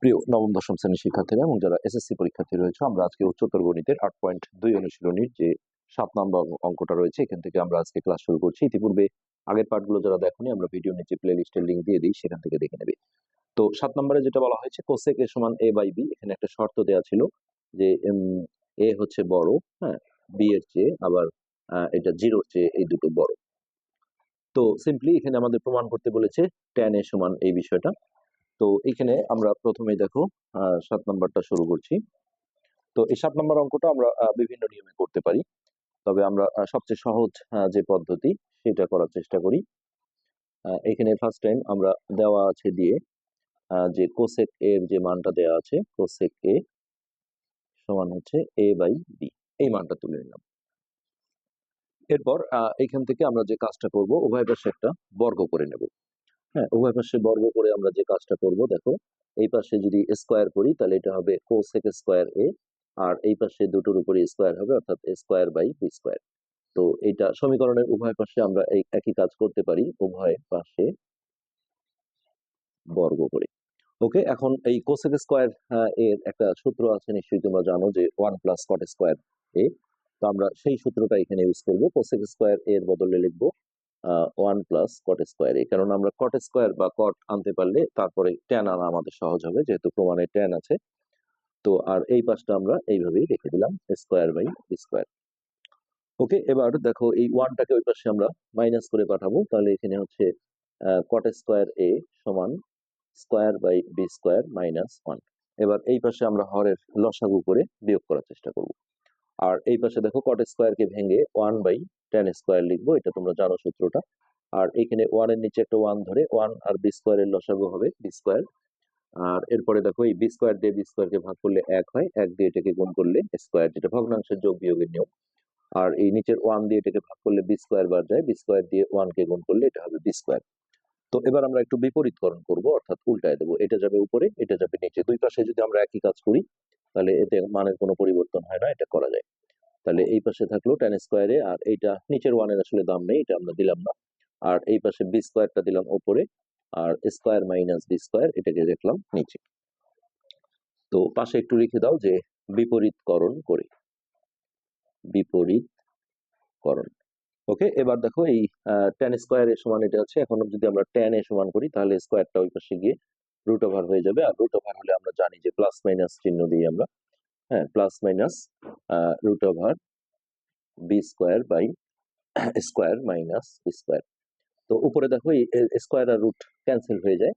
প্রিয় নবম, দশম শ্রেণির শিক্ষার্থীরা এবং যারা এসএসসি পরীক্ষার্থী রয়েছে, আমরা আজকে উচ্চতর গণিতের আট পয়েন্ট দুই অনুশীলনীর যে সাত নম্বর অঙ্কটা রয়েছে, এখান থেকে আমরা আজকে ক্লাস শুরু করছি। ইতিপূর্বে আগের পার্টগুলো যারা দেখনি, আমরা ভিডিও নিচে প্লে লিস্টের লিঙ্ক দিয়ে দিই, সেখান থেকে দেখে নেবে। তো সাত নম্বরে যেটা বলা হয়েছে কোসেক এ সমান এ বাই বি এখানে একটা শর্ত দেওয়া ছিল যে এ হচ্ছে বড় হ্যাঁ বি এর চেয়ে আবার এটা জিরোর চেয়ে এই দুটো বড়। তো সিম্পলি এখানে আমাদের প্রমাণ করতে বলেছে ট্যান এ সমান এই বিষয়টা। তো এখানে আমরা প্রথমে দেখো সাত নাম্বারটা শুরু করছি। তো এই সাত নম্বর অঙ্কটা আমরা বিভিন্ন নিয়মে করতে পারি। তবে আমরা সবচেয়ে সহজ যে পদ্ধতি, সেটা করার চেষ্টা করি। এখানে ফার্স্ট টাইম আমরা দেওয়া আছে দিয়ে যে কোসেক এর যে মানটা দেওয়া আছে কোসেক এ সমান হচ্ছে এ বাই বি এই মানটা তুলে নিলাম। এরপর এখান থেকে আমরা যে কাজটা করব, উভয় পাশে একটা বর্গ করে নেব। হ্যাঁ উভয় পাশে বর্গ করে আমরা যে কাজটা করব, দেখো, এই পাশে যদি স্কোয়ার করি, তাহলে এটা হবে কোসেক স্কোয়ার এ আর এই পাশে দুটোর উপরে স্কোয়ার হবে, অর্থাৎ স্কোয়ার বাই বি স্কোয়ার তো এটা সমীকরণের উভয় পাশে আমরা এই একই কাজ করতে পারি, উভয় পাশে বর্গ করে। ওকে, এখন এই কোসেক স্কোয়ার এর একটা সূত্র আছে, নিশ্চয়ই তোমরা জানো যে one plus cot square A তো আমরা সেই সূত্রটা এখানে ইউজ করব। কোসেক স্কোয়ার এর বদলে লিখব one plus cot square A কারণ আমরা কট স্কোয়ার বা কট আনতে পারলে তারপরে ট্যান আনা আমাদের সহজ হবে, যেহেতু প্রমাণে ট্যান আছে। তো আর এই পাশটা আমরা এইভাবেই রেখে দিলাম স্কোয়ার বাই স্কোয়ার ওকে, এবার দেখো এই ওয়ানটাকে ওই পাশে আমরা মাইনাস করে পাঠাবো। তাহলে এখানে হচ্ছে কট স্কোয়ার এ সমান square by B square minus one এবার এই পাশে আমরা হরের লসাগু করে বিয়োগ করার চেষ্টা করব। আর এই পাশে দেখো কট স্কোয়ারকে ভেঙে ওয়ান বাই টেন স্কোয়ার লিখব, এটা তোমরা জানো সূত্রটা। আর এখানে ওয়ানের নিচে একটা ওয়ান ধরে ওয়ান আর বি স্কোয়ারের লসাগু হবে বি স্কোয়ার আর এরপরে দেখো এই বি স্কোয়ার দিয়ে বি স্কোয়ারকে ভাগ করলে এক হয়, এক দিয়ে এটাকে গুণ করলে স্কোয়ার যেটা ভগ্নাংশের যোগ বিয়োগের নিয়ম। আর এই নিচের ওয়ান দিয়ে এটাকে ভাগ করলে বি স্কোয়ার বার যায় বি স্কোয়ার দিয়ে ওয়ানকে গুণ করলে এটা হবে বি স্কোয়ার তো এবার আমরা একটু বিপরীতকরণ করব, অর্থাৎ উল্টায় দেবো। এটা যাবে উপরে, এটা যাবে নিচে। দুই পাশে যদি আমরা একই কাজ করি তাহলে এতে মানের কোনো পরিবর্তন হয় না, এটা করা যায়। তাহলে এই পাশে থাকল টেন স্কোয়ারে আর এইটা নিচের ওয়ানের আসলে দাম নেই, এটা আমরা দিলাম না। আর এই পাশে বি স্কোয়ারটা দিলাম ওপরে, আর স্কোয়ার মাইনাস বি স্কোয়ার এটাকে দেখলাম নিচে। তো পাশে একটু লিখে দাও যে বিপরীতকরণ করে। বিপরীতকরণ। ওকে, এবার দেখো এই টেন স্কোয়ার এর সমান এটা আছে, এখন যদি আমরা টেন এ সমান করি, তাহলে স্কোয়ারটা ওই পাশে গিয়ে রুট ওভার হয়ে যাবে। আর রুট ওভার হলে আমরা জানি যে প্লাস মাইনাস চিহ্ন দিই আমরা। হ্যাঁ plus minus root over B square by square minus square তো উপরে দেখো স্কোয়ার আর রুট ক্যান্সেল হয়ে যায়।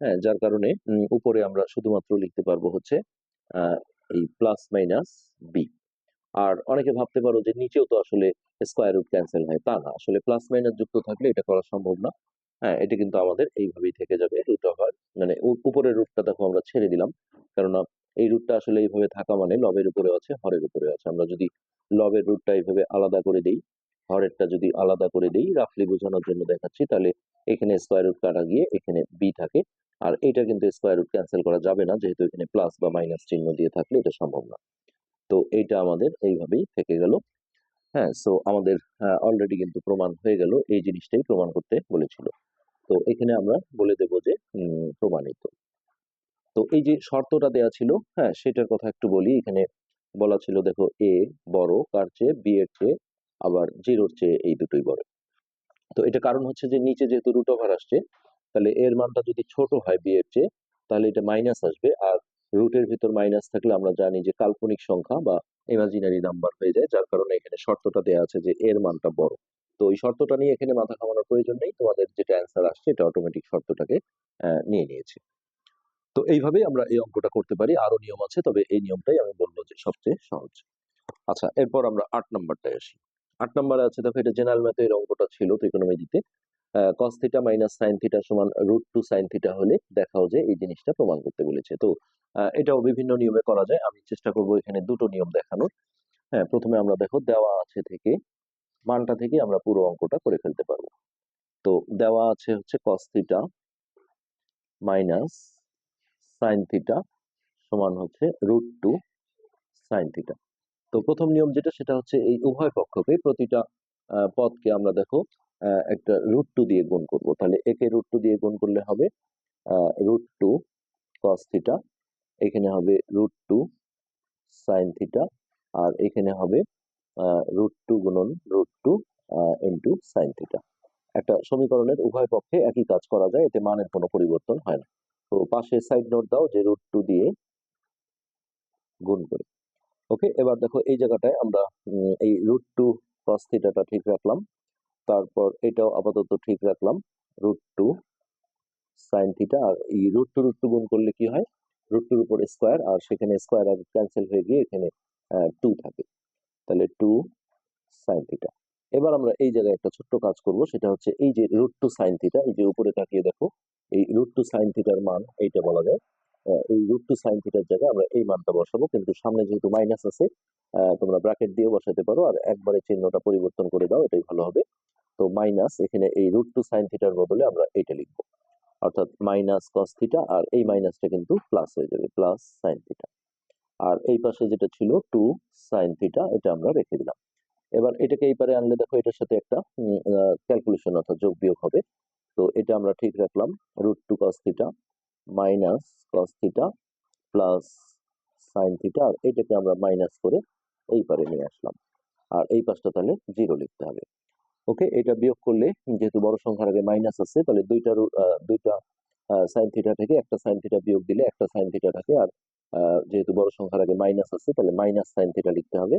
হ্যাঁ যার কারণে উপরে আমরা শুধুমাত্র লিখতে পারব হচ্ছে এই প্লাস মাইনাস বি আর অনেকে ভাবতে পারো যে নিচেও তো আসলে স্কোয়ার রুট ক্যান্সেল হয়। তা না, আসলে প্লাস মাইনাস যুক্ত থাকলে এটা করা সম্ভব না। হ্যাঁ এটা কিন্তু আমাদের এইভাবেই থেকে যাবে রুট ওভার মানে উপরের রুটটা দেখো আমরা ছেড়ে দিলাম। কেননা এই রুটটা আসলে এইভাবে থাকা মানে লবের উপরে আছে, হরের উপরে আছে। আমরা যদি লবের রুটটা এইভাবে আলাদা করে দেই, হরেরটা যদি আলাদা করে দেই রাফলি বোঝানোর জন্য দেখাচ্ছি, তাহলে এখানে স্কোয়ার রুট কাটা গিয়ে এখানে বি থাকে। আর এটা কিন্তু স্কোয়ার রুট ক্যান্সেল করা যাবে না, যেহেতু এখানে প্লাস বা মাইনাস চিহ্ন দিয়ে থাকলে এটা সম্ভব না। তো এইটা আমাদের এইভাবেই থেকে গেল। হ্যাঁ সো আমাদের অলরেডি কিন্তু প্রমাণ হয়ে গেল, এই জিনিসটাই প্রমাণ করতে বলেছিল। তো এখানে আমরা বলে দেব যে প্রমাণিত। তো এই যে শর্তটা দেয়া ছিল হ্যাঁ সেটার কথা একটু বলি। এখানে বলা ছিল, দেখো, এ বড়, কার চেয়ে, বি এর চেয়ে, আবার জিরোর চেয়ে এই দুটোই বড়। তো এটা কারণ হচ্ছে যে, নিচে যেহেতু রুট ওভার আসছে, তাহলে এর মানটা যদি ছোট হয় বি এর চেয়ে, তাহলে এটা মাইনাস আসবে। আর রুটের ভিতর মাইনাস থাকলে আমরা জানি যে, কাল্পনিক সংখ্যা বা ইমাজিনারি নাম্বার হয়ে যায়, যার কারণে এখানে শর্তটা দেওয়া আছে যে, এর মানটা বড়। তো ওই শর্তটা নিয়ে এখানে মাথা ঘামানোর প্রয়োজন নেই। তোমাদের যেটা অ্যান্সার আসছে, এটা অটোমেটিক শর্তটাকে নিয়ে নিয়েছে। তো এইভাবেই আমরা এই অঙ্কটা করতে পারি। আরও নিয়ম আছে, তবে এই নিয়মটাই আমি বলব যে সবচেয়ে সহজ। আচ্ছা এরপর আমরা আট নাম্বারটায় আসি। আট নাম্বারে আছে, দেখো, এটা জেনারেল ম্যাথে এর অঙ্কটা ছিল ত্রিকোণমিতিতে। Cos theta minus sine theta সমান রুট টু সাইন থিটা হলে দেখাও যে এই জিনিসটা প্রমাণ করতে বলেছে। তো এটাও বিভিন্ন নিয়মে করা যায়। আমি চেষ্টা করব এখানে দুটো নিয়ম দেখানোর। হ্যাঁ প্রথমে আমরা দেখো, দেওয়া আছে থেকে মানটা থেকে আমরা পুরো অঙ্কটা করে ফেলতে পারব। তো দেওয়া আছে হচ্ছে কস মাইনাস সাইন থিটা সমান হচ্ছে রুট টু সাইন থিটা তো প্রথম নিয়ম যেটা, সেটা হচ্ছে এই উভয় পক্ষকে প্রতিটা পদকে আমরা দেখো একটা রুট টু দিয়ে গুণ করব। তাহলে একে রুট টু দিয়ে গুণ করলে হবে রুট টু কস এখানে হবে রুট টু সাইন থিটা আর এখানে হবে রুট টু গুণন root two into sine theta একটা সমীকরণের উভয় পক্ষে একই কাজ করা যায়, এতে মানের কোনো পরিবর্তন হয় না। তো পাশে সাইড নোট দাও, যে রুট টু দিয়ে গুণ করে। ওকে এবার দেখো এই জায়গাটায় আমরা এই রুট টু কস থিটাটা ঠিক রাখলাম। তারপর এটাও আপাতত ঠিক রাখলাম রুট টু সাইন থিটা আর এই রুট টু রুট টু গুণ করলে কি হয়? রুট টুর উপর স্কোয়ার আর সেখানে স্কোয়ার আর ক্যান্সেল হয়ে গিয়ে এখানে টু থাকে। তাহলে টু সাইন থিটা এবার আমরা এই জায়গায় একটা ছোট্ট কাজ করব, সেটা হচ্ছে এই যে রুট টু সাইন থিটা এই যে উপরে তাকিয়ে দেখো, এই রুট টু সাইন থিটার মান, এইটা বলা যায়। এই রুট টু সাইন থিটার জায়গায় আমরা এই মানটা বসাবো, কিন্তু সামনে যেহেতু মাইনাস আছে তোমরা ব্র্যাকেট দিয়ে বসাতে পারো, আর একবারে চিহ্নটা পরিবর্তন করে দাও, এটাই ভালো হবে। তো মাইনাস এখানে এই রুট টু সাইন থিটার বদলে আমরা এইটা লিখব। অর্থাৎ মাইনাস কস থিটা আর এই মাইনাসটা কিন্তু প্লাস হয়ে যাবে প্লাস সাইন থিটা আর এই পাশে যেটা ছিল টু সাইন থিটা এটা আমরা রেখে দিলাম। এবার এটাকে এই পারে আনলে দেখো এটার সাথে একটা ক্যালকুলেশন অর্থাৎ যোগ বিয়োগ হবে। তো এটা আমরা ঠিক রাখলাম root two cos theta minus cos theta plus sine theta আর এটাকে আমরা মাইনাস করে এই পারে নিয়ে আসলাম। আর এই পাশটা তাহলে জিরো লিখতে হবে। ওকে এটা বিয়োগ করলে যেহেতু বড় সংখ্যার আগে মাইনাস আছে, তাহলে দুইটা দুইটা সাইন থিটা থেকে একটা সাইন থিটা বিয়োগ দিলে একটা সাইন থিটা থাকে, আর যেহেতু বড় সংখ্যার আগে মাইনাস আছে, তাহলে মাইনাস সাইন থিটা লিখতে হবে।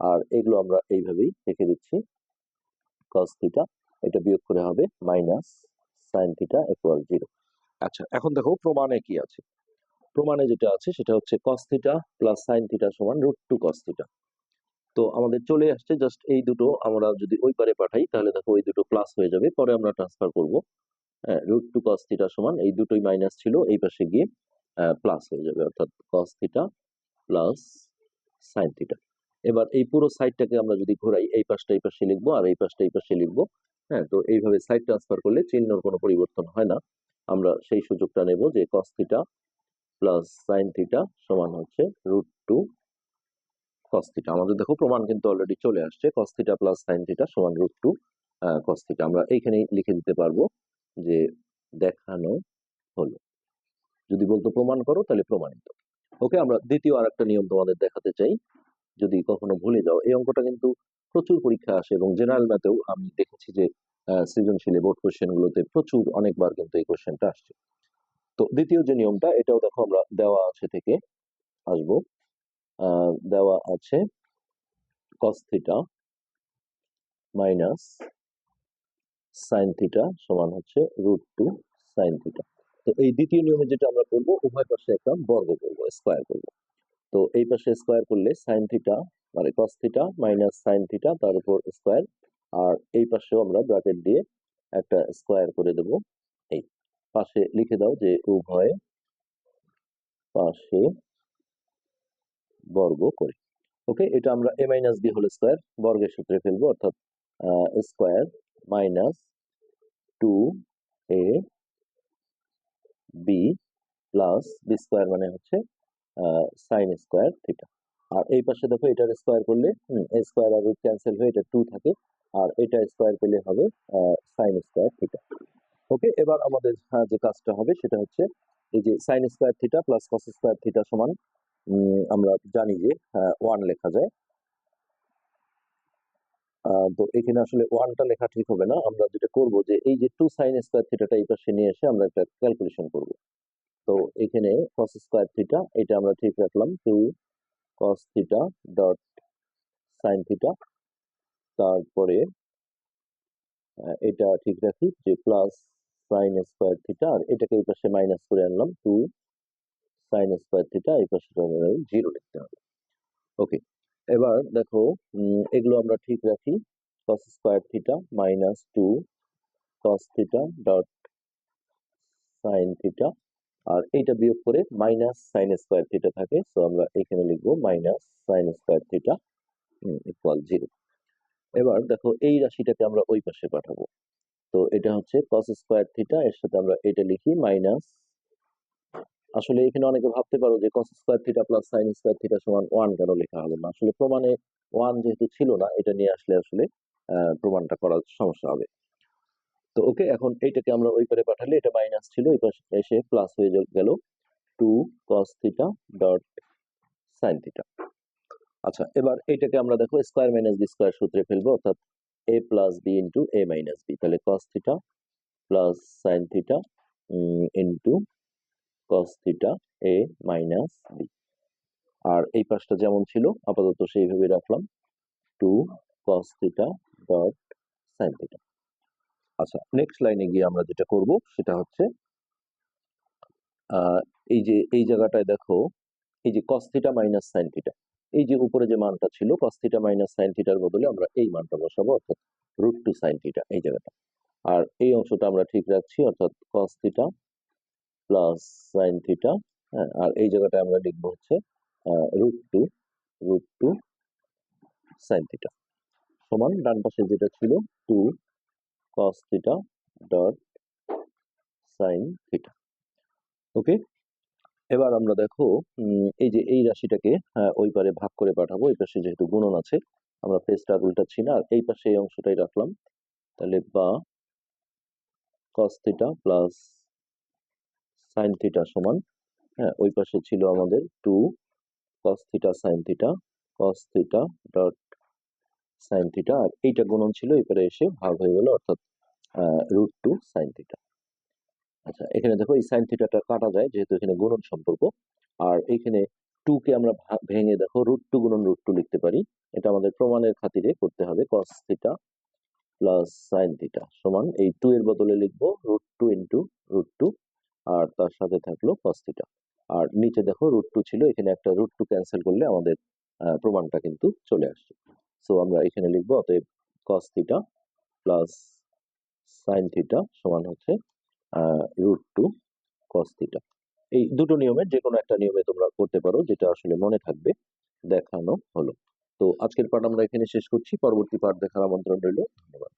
আর এগুলো আমরা এইভাবেই রেখে দিচ্ছি। কস থিটা এটা বিয়োগ করে হবে minus sine theta equal zero আচ্ছা এখন দেখো প্রমাণে কি আছে? প্রমাণে যেটা আছে, সেটা হচ্ছে cos theta plus sine theta সমান রুট টু কস থিটা তো আমাদের চলে আসছে জাস্ট এই দুটো, আমরা যদি ওই পারে পাঠাই, তাহলে দেখো ওই দুটো প্লাস হয়ে যাবে। পরে আমরা ট্রান্সফার করব। রুট টু কস থিটা সমান, এই দুটোই মাইনাস ছিল, এই পাশে গিয়ে প্লাস হয়ে যাবে, অর্থাৎ cos theta plus sine theta এবার এই পুরো সাইডটাকে আমরা যদি ঘোরাই, এই পাশটা এই পাশে লিখব আর এই পাশটা এই পাশে লিখব হ্যাঁ তো এইভাবে সাইড ট্রান্সফার করলে চিহ্নর কোনো পরিবর্তন হয় না। আমরা সেই সুযোগটা নেব যে cos theta plus sine theta সমান হচ্ছে রুট টু কস থিটা আমাদের দেখো প্রমাণ কিন্তু অলরেডি চলে আসছে cos theta plus sine theta সমান রুট টু কস থিটা আমরা এইখানেই লিখে দিতে পারব যে দেখানো হলো। যদি বলতো প্রমাণ করো, তাহলে প্রমাণিত। ওকে, আমরা দ্বিতীয় আর একটা নিয়ম তোমাদের দেখাতে চাই। যদি কখনো ভুলে যাও, এই অঙ্কটা কিন্তু প্রচুর পরীক্ষা আসে এবং জেনারেল ম্যাথেও আমি দেখেছি যে সৃজনশীলে বোর্ড কোশ্চেন গুলোতে প্রচুর অনেকবার কিন্তু এই কোশ্চেনটা আসছে। তো দ্বিতীয় যে নিয়মটা, এটাও দেখো আমরা দেওয়া আছে থেকে আসব। দেওয়া আছে cos theta minus sine theta সমান হচ্ছে রুট টু সাইন থিটা তো এই দ্বিতীয় নিয়মে যেটা আমরা করব, উভয় পাশে একটা বর্গ করব, স্কোয়ার করব। তো এই পাশে স্কোয়ার করলে সাইন থিটা মানে cos theta minus sine theta তার উপর স্কোয়ার। আর এই পাশেও আমরা ব্র্যাকেট দিয়ে একটা স্কোয়ার করে দেব। এই পাশে লিখে দাও যে উভয় পাশে বর্গ করে। ওকে, এটা আমরা A minus B whole square বর্গের সূত্রে ফেলব, অর্থাৎ square minus two A B plus B square মানে হচ্ছে সাইন স্কোয়ার থিটা আর এই পাশে দেখো এটার স্কোয়ার করলে স্কোয়ার আর ক্যান্সেল হয়ে এটা টু থাকে আর এটা স্কোয়ার পেলে হবে সাইন স্কোয়ার থিটা ওকে এবার আমাদের আহ, যে কাজটা হবে সেটা হচ্ছে এই যে sine square theta plus cos square theta সমান আমরা জানি যে ওয়ান লেখা যায়। তো এখানে আসলে ওয়ানটা লেখা ঠিক হবে না। আমরা যেটা করব যে, এই যে টু সাইন স্কোয়ার থিটাটা এই পাশে নিয়ে এসে আমরা একটা ক্যালকুলেশন করব। তো এখানে কস স্কোয়ার থিটা এটা আমরা ঠিক রাখলাম two cos theta dot sine theta তারপরে এটা ঠিক রাখি যে প্লাস সাইন স্কোয়ার থিটা আর এটাকে এই পাশে মাইনাস করে আনলাম টু সাইন স্কোয়ার থিটা এই পাশে জিরো লিখতে হবে। ওকে এবার দেখো এগুলো আমরা ঠিক রাখি। cos square theta minus two cos theta dot sine theta আর এইটা বিয়োগ করে মাইনাস সাইন স্কোয়ার থিটা থাকে। সো আমরা এখানে লিখব minus sine square theta equal zero এবার দেখো, এই রাশিটাকে আমরা ওই পাশে পাঠাবো। তো এটা হচ্ছে cos স্কোয়ার থিটা এর সাথে আমরা এটা লিখি মাইনাস আসলে এখানে অনেকে ভাবতে পারো যে cos square theta plus sine square theta সমান ওয়ান কেন লেখা হলো না? আসলে প্রমাণে ওয়ান যেহেতু ছিল না, এটা নিয়ে আসলে আসলে প্রমাণটা করার সমস্যা হবে। তো ওকে এখন এইটাকে আমরা ওই পারে পাঠালে এটা মাইনাস ছিল, এই পাশে এসে প্লাস হয়ে গেল two cos theta dot sine theta আচ্ছা এবার এটাকে আমরা দেখো স্কোয়ার মাইনাস বি স্কোয়ার সূত্রে ফেলব, অর্থাৎ A plus B into A minus B তাহলে cos theta plus sine theta into cos theta A minus B আর এই পাশটা যেমন ছিল, আপাতত সেইভাবে রাখলাম। Two cos theta dot sine theta আচ্ছা নেক্সট লাইনে গিয়ে আমরা যেটা করব, সেটা হচ্ছে এই যে, এই জায়গাটায় দেখো, এই যে cos theta minus sine theta এই যে উপরে যে মানটা ছিল কস থিটা মাইনাস সাইন থিটার বদলে আমরা এই মানটা বসাবো, অর্থাৎ রুট টু থিটা এই জায়গাটা। আর এই অংশটা আমরা ঠিক রাখছি, অর্থাৎ cos theta plus sine theta হ্যাঁ আর এই জায়গাটা আমরা লিখব হচ্ছে root two root two sine theta সমান ডান পাশে যেটা ছিল two cos theta dot sine theta okay এবার আমরা দেখো এই যে এই রাশিটাকে আহ, ওই পারে ভাগ করে পাঠাবো এই পাশে যেহেতু গুণন আছে আমরা পেজটা উল্টাচ্ছি না আর এই পাশে এই অংশটাই রাখলাম তাহলে বা cos theta plus sine theta সমান হ্যাঁ ওই পাশে ছিল আমাদের two cos theta sine theta cos theta dot sine theta আর এইটা গুণন ছিল এবারে এসে ভাগ হয়ে গেল, অর্থাৎ রুট টু সাইন থিটা আচ্ছা এখানে দেখো এই সাইন থিটাটা কাটা যায়, যেহেতু এখানে গুণন সম্পর্ক, আর এখানে টু কে আমরা ভেঙে দেখো রুট টু গুণন রুট টু লিখতে পারি, এটা আমাদের প্রমাণের খাতিরে করতে হবে cos theta plus sine theta সমান, এই টু এর বদলে লিখব root two into root two আর তার সাথে থাকল কস থিটা আর নিচে দেখো রুট টু ছিল, এখানে একটা রুট টু ক্যান্সেল করলে আমাদের প্রমাণটা কিন্তু চলে আসছে। সো আমরা এখানে লিখব, অতএব cos theta plus sine theta সমান হচ্ছে রুট টু কস থিটা এই দুটো নিয়মে যে কোনো একটা নিয়মে তোমরা করতে পারো, যেটা আসলে মনে থাকবে, দেখানো হলো। তো আজকের পাঠ আমরা এখানে শেষ করছি, পরবর্তী পাঠ দেখার আমন্ত্রণ রইল, ধন্যবাদ।